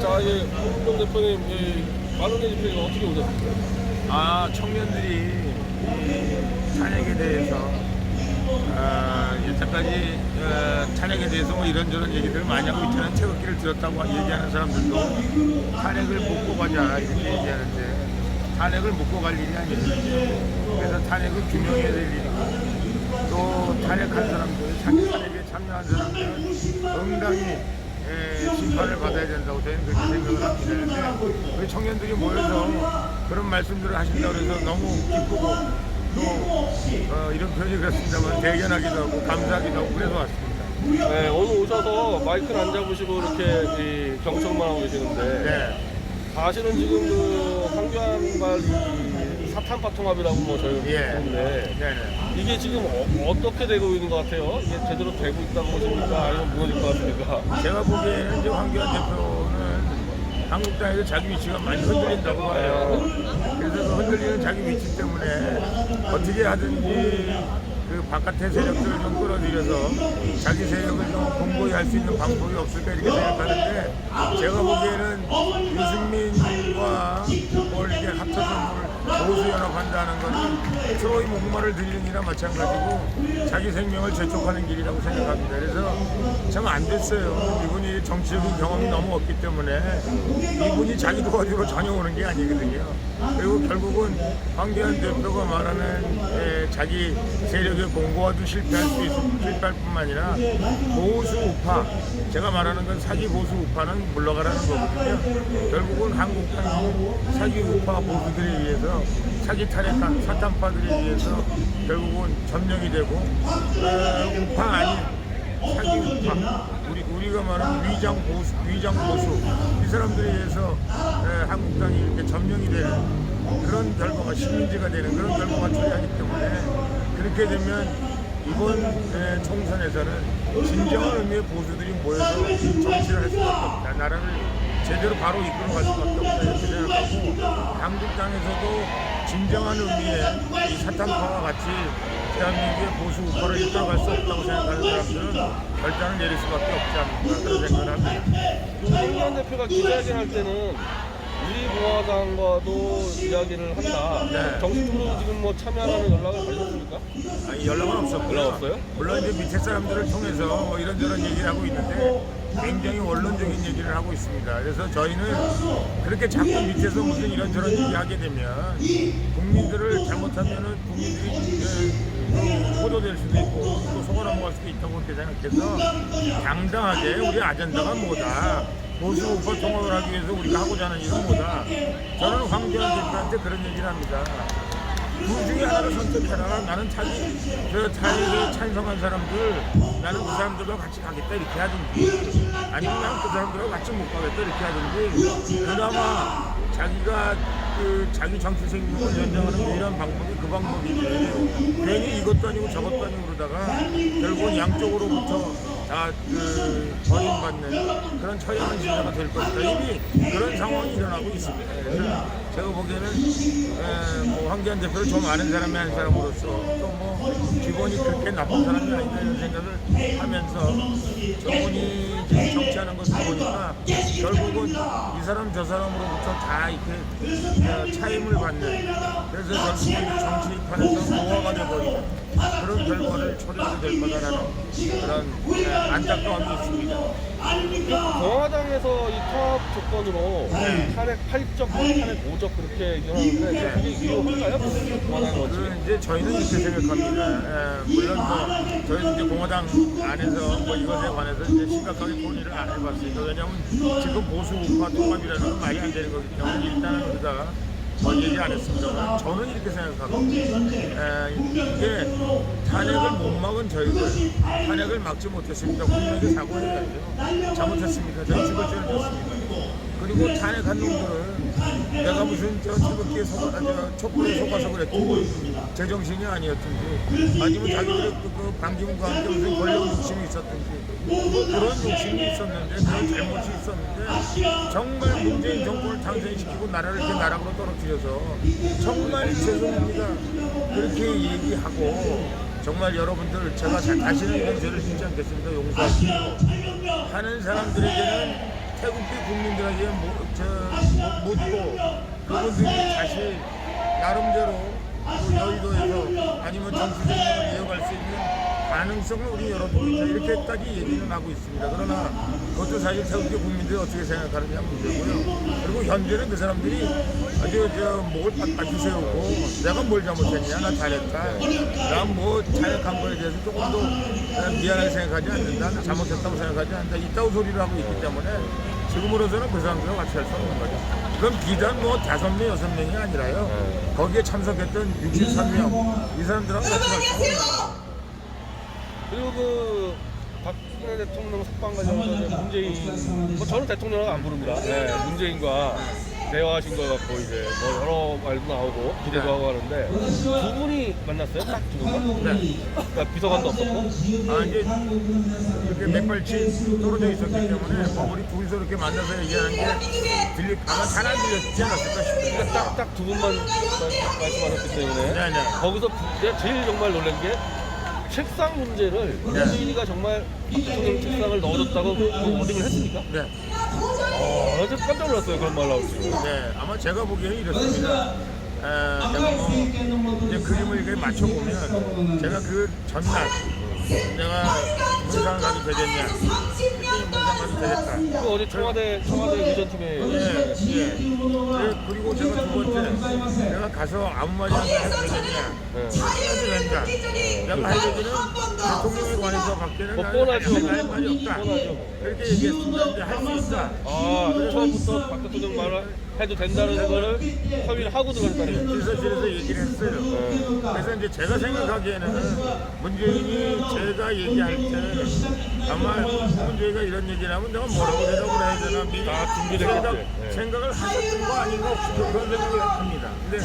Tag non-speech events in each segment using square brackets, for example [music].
자, 예, 홍동 대표님, 예, 마루네 집회 어떻게 오셨습니까? 아 청년들이 이 탄핵에 대해서 아, 여태까지 어, 탄핵에 대해서 뭐 이런저런 얘기들을 많이 하고 있다는 태극기를 들었다고 얘기하는 사람들도 탄핵을 먹고 가자 이렇게 얘기하는데 탄핵을 먹고 갈 일이 아니에요. 그래서 탄핵을 규명해야 될 일이고 또 탄핵한 사람들, 탄핵에 참여한 사람들은 응당히 에, 심판을 받아야 된다고 저희는 그렇게 생각을 합니다. 우리 청년들이 모여서 그런 말씀들을 하신다고 해서 너무 기쁘고 또 어, 이런 표현이 그렇습니다만 대견하기도 하고 감사하기도 하고 그래서 왔습니다. 네, 오늘 오셔서 마이크를 안 잡으시고 이렇게 이 경청만 하고 계시는데 네. 사실은 지금 그 황교안과 이 사탄파 통합이라고 뭐 저희가 예. 했는데 네네. 이게 지금 어, 떻게 되고 있는 것 같아요? 이게 제대로 되고 있다고 보십니까? 아니면 무너질 것 같습니까? 제가 보기에는 이제 황교안 대표는 한국당에서 자기 위치가 많이 흔들린다고 봐요. 그래서 그 흔들리는 자기 위치 때문에 어떻게 하든지 그 바깥의 세력들을 좀 끌어들여서 자기 세력을 좀 공고히 할 수 있는 방법이 없을까 이렇게 생각하는데 제가 보기에는 유승민과 뭘 이게 합쳐서 뭘 보수연합 한다는 거는 트로이 목마를 들리는 이나 마찬가지고 자기 생명을 재촉하는 길이라고 생각합니다. 그래서 참 안 됐어요. 이분이 정치적인 경험이 너무 없기 때문에 이분이 자기 도와주러 전혀 오는 게 아니거든요. 그리고 결국은 황교안 대표가 말하는 에, 자기 세력의 공고화도 실패할 수 있, 실패할 뿐만 아니라 보수 우파 제가 말하는 건 사기 보수 우파는 물러가라는 거거든요. 결국은 한국당 사기 우파 보수들에 의해서 사기 탄핵한 사탄파들에 의해서 결국은 점령이 되고 어, 우파 아닌 사기 우파. 우리 우리가 말하는 위장 보수 위장 보수. 이 사람들에 의해서 에, 한국당이 이렇게 점령이 되는 그런 결과가 식민지가 되는 그런 결과가 초래하기 때문에 그렇게 되면 이번 에, 총선에서는 진정한 의미의 보수들이 모여서 정치를 할 수밖에 없다. 나라를 제대로 바로 이끌어갈 수 밖에 없다 이렇게 생각하고 한국당에서도 진정한 의미의 이 사탄파와 같이 대한민국의 보수 우파를 이끌어갈 수 없다고 생각하는 사람들은 결단을 내릴 수밖에 없지 않을까 그런 생각을 합니다. 그 황교안 대표가 기자회견 할 때는 우리 공화당과도 이야기를 한다. 네. 정식으로 지금 뭐 참여하라는 연락을 받으셨습니까? 아니, 연락은 없었고요. 연락 없어요? 물론 이제 밑에 사람들을 통해서 뭐 이런저런 얘기를 하고 있는데 굉장히 원론적인 얘기를 하고 있습니다. 그래서 저희는 그렇게 자꾸 밑에서 무슨 이런저런 얘기 하게 되면 국민들을 잘못하면은 국민들이 호도될 수도 있고 또 속아 넘어갈 수도 있다고 그렇게 생각해서 당당하게 우리 아젠다가 뭐다. 보수 우파 통합을 하기 위해서 우리가 하고자 하는 일은 뭐다. 저는 황교안 대표한테 그런 얘기를 합니다. 둘 중에 하나를 선택해라. 나는 자기 저 자기에 찬성한 사람들 나는 그 사람들과 같이 가겠다 이렇게 하든지 아니면 그냥 그 사람들과 같이 못 가겠다 이렇게 하든지 그나마 자기가 그 자기 정치 생명을 연장하는 유일한 방법이 그 방법이지 괜히 이것도 아니고 저것도 아니고 그러다가 결국은 양쪽으로부터 다그 버림받는 그런 처형한 시대가 될 것이다. 이미 그런 상황이 일어나고 있습니다. 그래서 제가 보기에는 에, 뭐 황교안 대표를 좀 아는 사람이 아닌 사람으로서 또 뭐 기본이 그렇게 나쁜 사람이 아니다 이런 생각을 하면서 지금 정치하는 것을 보니까 결국은 이 사람 저 사람으로부터 다 이렇게 어, 차임을 받는 그래서 결국은 정치판에서 노화가 돼버리는 그런 결과를 초래하게 될 거다라는 그런 에, 안타까움이 있습니다. 공화당에서 이 통합 조건으로 탄핵 8적, 탄핵 5적 그렇게 얘기하는데 그게 유효한가요? 공화당? 그 이제 저희는 이렇게 생각합니다. 에, 물론 뭐 저희는 이제 공화당 안에서 뭐 이것에 관해서 이제 심각하게 논의를 안 해봤으니까 왜냐하면 지금 보수 우파 통합이라는 건 말이 안 되는 거기 때문에 일단은 우리가 뭐 얘기 안 했습니다만 저는 이렇게 생각하고 에, 이게 탄핵을 못 막은 저희들 탄핵을 막지 못했습니다. 국민에게 사과해야죠. 잘못했습니다. 저희 죽을 죄를 졌습니다. 그리고 탄핵 한 놈들은 내가 무슨 저 태극기에 속아, 아, 저 촛불에 속아서 그랬지 제정신이 아니었든지 아니면 자기들의 그, 그 반기문과 함께 무슨 권력 욕심이 있었든지 뭐 그런 욕심이 있었는데 그런 잘못이 있었는데 정말 문재인 정권을 당선시키고 나라를 이렇게 나락으로 떨어뜨려서 정말 죄송합니다. 그렇게 얘기하고 정말 여러분들 제가 자- 다시는 이런 죄를 짓지 않겠습니다. 용서하시고 하는 사람들에게는 태국기 국민들에게 뭐, 묻고 그분들이 다시 나름대로 뭐 여의도에서 아니면 정치적으로 이어갈 수 있는 가능성을 우리 있다 이렇게까지 얘기는 하고 있습니다. 그러나 그것도 사실 태국기 국민들이 어떻게 생각하느냐 문제고요. 그리고 현재는 그 사람들이 아주 저 목을 빳빳이 세우고 내가 뭘 잘못했냐 나 잘했다 난뭐 잘한 거에 대해서 조금 더 어, 미안하게 생각하지 않는다 나 잘못했다고 생각하지 않는다 이따구 소리를 하고 있기 때문에 지금으로서는 그 사람들과 같이 할 수 없는 거죠. 그럼 비단 뭐 다섯 명 여섯 명이 아니라요. 거기에 참석했던 63명 이 사람들하고 같이 갈수 없는 거죠. 그리고 그 박근혜 대통령 석방 관련해서 이제 문재인 뭐 저는 대통령을 안 부릅니다. 네, 문재인과 대화하신 거 갖고 이제 뭐 여러 말도 나오고 기대도 네. 하고 하는데 두 분이 만났어요? 딱 두 분만? 네. 그러니까 비서관도 없었고 아 이제 이렇게 맨발치 떨어져 있었기 때문에 뭐 우리 둘이서 이렇게 만나서 얘기하는 게 들리 아마 잘안 들렸지 않았을까 싶습니다. 딱딱 두 분만 말- 말씀하셨기 때문에 네, 네. 거기서 부- 제일 정말 놀란 게 책상 문제를 문재인이가 정말 박 대통령 책상을 넣어줬다고 그 워딩을 했습니까? 네. 어, 저 깜짝 놀랐어요 그런 말 나올 줄. 네, 아마 제가 보기에는 이렇습니다. 아, 내가 뭐 이제 그림을 이렇게 맞춰보면 제가 그 전날 내가 문상 가도 되겠냐 그랬더니 문상 가도 되겠다. 그 어제 청와대 청와대 의전팀에 예, 예. 네, 그리고 제가 두 번째 내가 가서 아무 말이나 해도 되겠냐 네. 해도 된다 내가 할 얘기는 대통령에 관해서 밖에는 뭐 나는 뻔하죠. 할 말이 없다. 뻔하죠. 그렇게 얘기했습니다 근데 할수 있다. 아 처음부터 박 대통령 말을 해도 된다는 거를 협의를 하고 들어갔다는 거죠. 비서실에서 얘기를 했어요. 그래서 이제 제가 생각하기에는 문재인이 제가 얘기할 때 아마 문재인가 이런 얘기를 하면 내가 뭐라고 대답을 해야 되나 미리 다 준비됐겠지. 생각, 네. 생각을 하셨던 거 아닌가 혹시 그런 생각을 합니다. 근데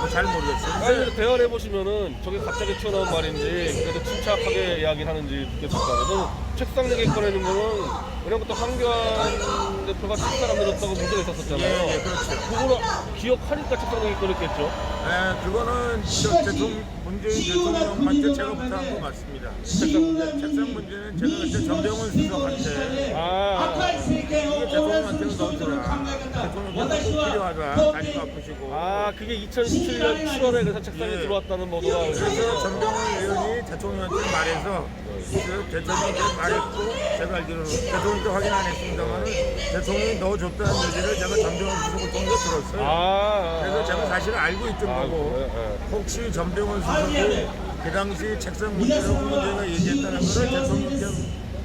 뭐잘 모르겠어요. 아니 근데 대화를 해보시면은 저게 갑자기 튀어나온 말인지 그래도 침착하게 이야기를 하는지 느꼈을까요? 저는 책상 얘기 꺼내는 거는 그냥부터 황교안 대표가 책상 안 내렸다고 문제가 있었었잖아요. 예, 예, 그렇죠. 그거를 기억하니까 책상 얘기 꺼냈겠죠. 네, 그거는 저 대통령, 문재인 대통령한테 제가 부탁한 거 맞습니다. 책상 문제, 책상 문제는 제가 그때 전병훈 수석한테 아, 이게 대통령한테는 넣어주라. 대통령께서 꼭 필요하다. 다리가 아프시고. 아 그게 2017년 7월에 그래서 책상에 예. 들어왔다는 보도가 그래서 전병훈 의원이 대통령한테 말해서 그 대통령한테 말 했고 제가 알기로는 대통령한테 확인 안 했습니다만 대통령이 넣어줬다는 얘기를 제가 전병훈 수석을 통해서 들었어요. 아, 그래서 제가 사실 알고 있던 아, 거고 그래요? 예. 혹시 전병훈 수석이 그 당시 책상 문제를 문재인가 얘기했다는 거를 대통령께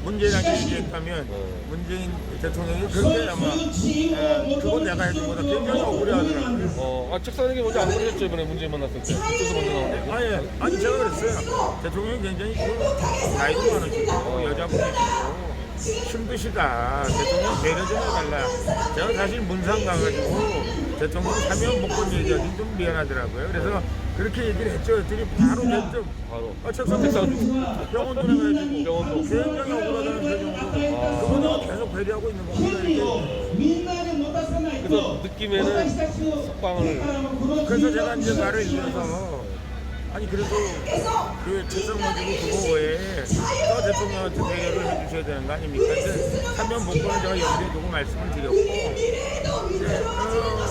문재인한테 얘기했다면 문재인 대통령이 그렇게 아마 아, 그건 내가 해준 거다 굉장히 억울해하더라고요. 어, 아, 책상 얘기 먼저 안 그러셨죠 이번에 문재인 만났을 때 그쪽에서 먼저 나온 아, 예. 아니, 제가 그랬어요. 대통령이 굉장히 그 나이도 많으시고, 여자분이시고, 힘드시다. 대통령 배려 좀 해달라. 제가 사실 문상 가가지고, 대통령 사면 먹건 얘기하기 좀 미안하더라고요. 그래서 그렇게 얘기를 했죠. 그랬더니 바로 됐죠. 바로 아, 책상 책상 병원도 내가지고, 병원도. 굉장히 억울하다는 표정으로, 그분은 계속 배려하고 있는 겁니다. 이렇게. 그래서 느낌에는 석방을 그래서 제가 이제 말을 이어서 아니 그래도 그 책상 가지고 그거 외에 또 대통령한테 배려를 해주셔야 되는 거 아닙니까? 근데 사면 복권을 제가 염두에 두고 말씀을 드렸고 이제 어,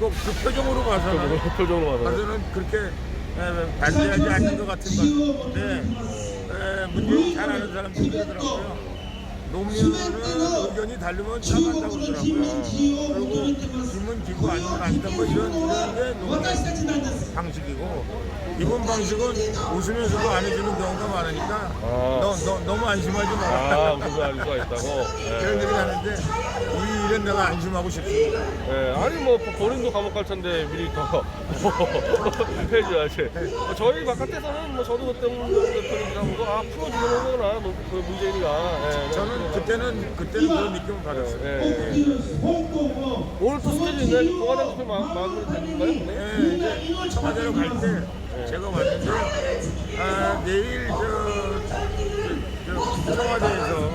또그 표정으로 봐서는 표정으로 봐서 봐서는 그렇게 에, 반대하지 않는 것 같은 건데 에, 문재인 잘 아는 사람들이 그러더라고요. 노무현은 의견이 다르면 참한다고 그러더라고요. 그리고 김은 기고 아니면 아니다 뭐 이런 이런 게 노무현 방식이고 이번 방식은 웃으면서도 안 해주는 경우가 많으니까 아. 너, 너, 너무 안심하지 마라. 아 무슨 알 수가 있다고 그런 예. 얘기를 하는데 이 오히려 내가 안심하고 싶습니다. 예, 아니 뭐 본인도 감옥 갈 텐데 미리 더 [laughs] 해줘야지. 뭐 저희 바깥에서는 뭐 저도 그때 대표님이랑 뭐아 풀어주는 거구나 뭐, 그 문재인이가. 예, 저는 그때는 그때는 그런 느낌을 받았어요. 예, 예. 오늘 또 스케줄 있나요? 공화당 대표 마- 마무리 되는 건가요? 네. 예, 이제 청와대로 갈 때 제가 왔는데 아, 내일 저, 저, 저 청와대에서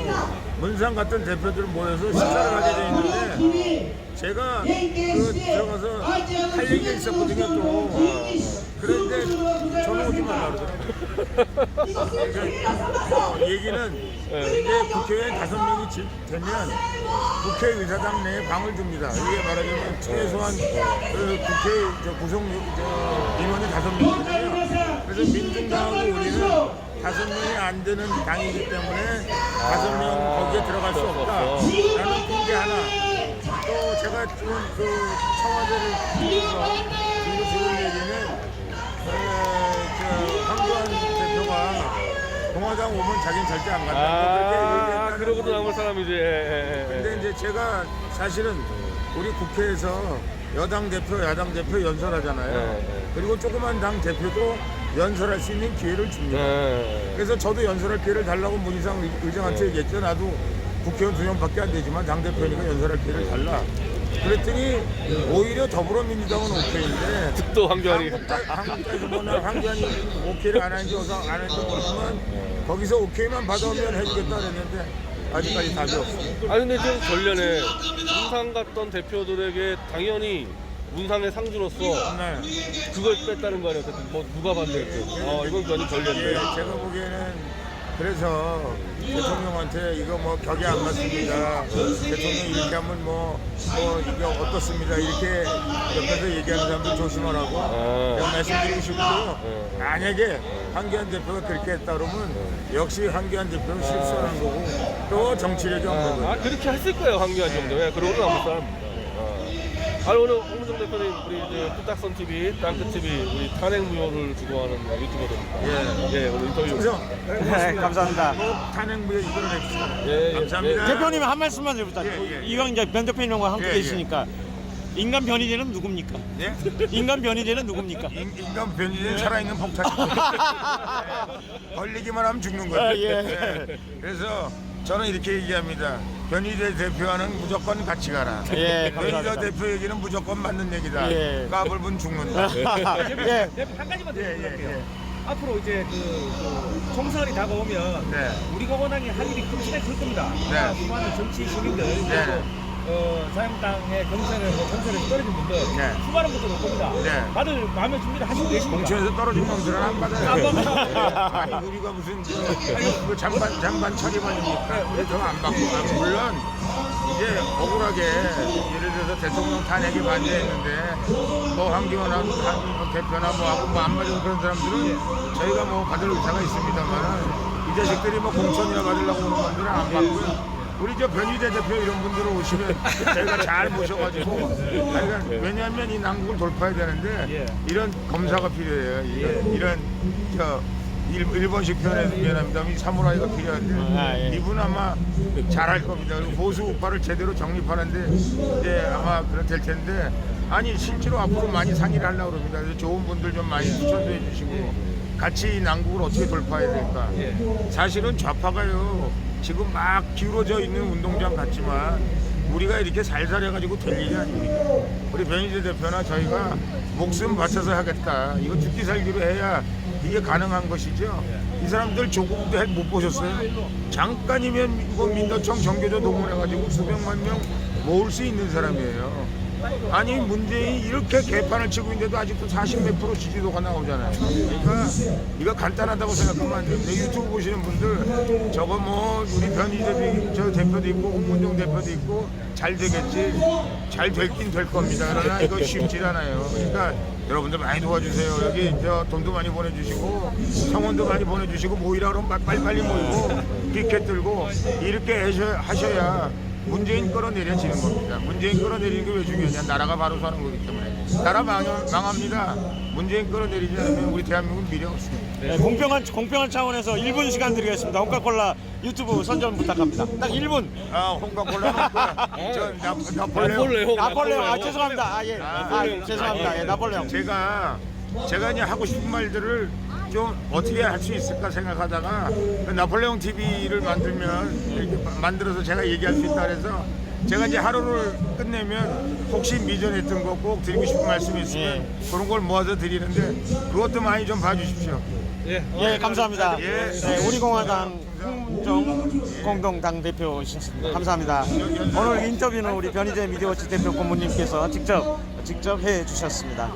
문상 같은 대표들 모여서 식사를 하게 돼 있는데 제가 그 들어가서 할 얘기가 있었거든요 또 그런데 저는 오지 말라 그러더라고요 어, 얘기는 이제 국회의원 다섯 명이 지- 되면 국회의사당 내에 방을 줍니다. 이게 말하자면 최소한 그 국회 저 구성 저 인원이 다섯 명이거든요. 그래서 민중당하고 우리는 다섯 명이 안 되는 당이기 때문에 다섯 명 거기에 들어갈 수 없다 라는 핑계 하나. 또 제가 지금 그 청와대를 통해서 들고 들은 얘기는 어, 저 황교안 대표가 공화당 오면 자기는 절대 안 간다. 아, 그렇게 그러고도 남을 사람이지. 예, 예, 예. 근데 이제 제가 사실은 우리 국회에서 여당 대표, 야당 대표 연설하잖아요. 네, 네. 그리고 조그만 당 대표도 연설할 수 있는 기회를 줍니다. 예. 그래서 저도 연설할 기회를 달라고 문희상 의- 의장한테 네. 얘기했죠. 나도 국회의원 두 명밖에 안 되지만 당 대표니까 연설할 기회를 달라. 그랬더니 오히려 더불어민주당은 오케이인데 또 황교안이. 한국당, 황교안이 오케이를 안 하는지 어서 안 하는지 모르지만 거기서 오케이만 받아오면 해주겠다 그랬는데 아직까지 답이 없습니다. 아니 근데 지금 전련에 문상 갔던 대표들에게 당연히 문상의 상주로서 네. 그걸 뺐다는 거? 어쨌든 뭐 누가 반대했든. 어 이건 완전 예, 전련인데. 제가 보기에는 그래서 대통령한테 이거 뭐 격이 안 맞습니다. 대통령 이렇게 하면 뭐, 뭐 이게 어떻습니다. 이렇게 옆에서 얘기하는 사람들 조심하라고 아. 제가 말씀드리고 싶고요. 네. 만약에 황교안 대표가 그렇게 했다 그러면 역시 황교안 대표는 실수하는 거고 또 정치력이 없는 아, 거예요. 아, 그렇게 했을 거예요 황교안 정도에 그러고는 남을 사람입니다. 어. 아니 오늘 홍문정 대표님 우리 이제 뚝딱선 TV, 땅끝 TV 우리 탄핵 무효를 주고하는 유튜버들입니다. 예. 예 오늘 인터뷰. 충성. 네, 감사합니다. 탄핵무에 이끌어냅시다. 예, 예. 감사합니다. 대표님 한 말씀만 해보자. 예, 예. 이왕 이제 변 대표님과 함께 예, 예. 계시니까 인간 변이제는 누굽니까? 예? 인간 변이제는 누굽니까? 인- 인간 변이는 살아있는 폭탄. [laughs] 걸리기만 하면 죽는 거예요. 아, 예. 네. 그래서 저는 이렇게 얘기합니다. 변희재 대표와는 무조건 같이 가라. 예, 변희재 감사합니다. 대표 얘기는 무조건 맞는 얘기다. 예. 까불면 죽는다. [laughs] 예. 네, 한 가지만 더 예, 예, 드릴게요. 예. 앞으로 이제 그, 그 총선이 다가오면 네. 우리 공화당이 할 일이 금시에 클 겁니다. 네. 아마 수많은 정치 시민들 그리고 네. 어, 자유당의 경선에 뭐 경선에서 떨어진 분들 네. 수많은 분들 올 겁니다. 네. 다들 마음의 준비를 하시고 계십니까? 공천에서 떨어진 놈들은 안 받아요. 안 받아요. 아니 우리가 무슨 그, 그 잔반 잔반 처리반입니까? 우리 더안 받고 아, 물론 이제 억울하게 예를 들어서 대통령 탄핵에 반대했는데 뭐 황교안 한 대표나 뭐 하고 뭐안 맞은 그런 사람들은 저희가 뭐 받을 의사가 있습니다만 이 자식들이 뭐 공천이나 받으려고 오는 분들은 안 받고요. 우리 저 변희재 대표 이런 분들 오시면 저희가 잘 모셔가지고 저희가 왜냐하면 이 난국을 돌파해야 되는데 예. 이런 검사가 필요해요. 이런, 이런 저 일, 일본식 표현에 미안합니다. 이 사무라이가 필요한데 아, 예. 이분 아마 잘할 겁니다. 그리고 보수 우파를 제대로 정립하는데 이제 아마 그럴 될 텐데 아니 실제로 앞으로 많이 상의를 하려고 합니다. 그래서 좋은 분들 좀 많이 추천도 해주시고 같이 이 난국을 어떻게 돌파해야 될까. 사실은 좌파가요 지금 막 기울어져 있는 운동장 같지만 우리가 이렇게 살살 해가지고 될 일이 아닙니다. 우리 변희재 대표나 저희가 목숨 바쳐서 하겠다. 이거 죽기 살기로 해야 이게 가능한 것이죠. 이 사람들 조국도 핵 못 보셨어요? 잠깐이면 이거 민노총 정교조 동원해가지고 수백만 명 모을 수 있는 사람이에요. 아니 문재인이 이렇게 개판을 치고 있는데도 아직도 40몇 프로 지지도가 나오잖아요. 그러니까 이거 간단하다고 생각하면 안 됩니다. 유튜브 보시는 분들 저거 뭐 우리 변희재 저 대표도 있고 홍문종 대표도 있고 잘 되겠지 잘 될긴 될 겁니다. 그러나 이거 쉽지 않아요. 그러니까 여러분들 많이 도와주세요. 여기 저 돈도 많이 보내주시고 성원도 많이 보내주시고 모이라 그러면 빨리 빨리 모이고 피켓 들고 이렇게 하셔- 하셔야 문재인 끌어내려지는 겁니다. 문재인 끌어내리는 게 왜 중요하냐? 나라가 바로 서는 거기 때문에. 나라 망, 망합니다. 문재인 끌어내리지 않으면 우리 대한민국 미래 없습니다. 네, 공평한 공평한 차원에서 1분 시간 드리겠습니다. 홍카콜라 유튜브 선전 부탁합니다. 딱 1분. 아, 홍가콜라 저 나, 나폴레옹. 나폴레옹. 나폴레옹 아 죄송합니다. 아 예. 아, 나폴레옹. 죄송합니다. 예, 나폴레옹. 제가 제가 이제 하고 싶은 말들을 좀 어떻게 할 수 있을까 생각하다가 그 나폴레옹 TV를 만들면 만들어서 제가 얘기할 수 있다 그래서 제가 이제 하루를 끝내면 혹시 미전했던 거 꼭 드리고 싶은 말씀이 있으면 그런 걸 모아서 드리는데 그것도 많이 좀 봐주십시오. 예. 예, 감사합니다. 예. 네, 우리공화당 홍정 공동당 대표신습니다. 감사합니다. 오늘 인터뷰는 우리 변희재 미디어워치 대표 고모님께서 직접 직접 해 주셨습니다.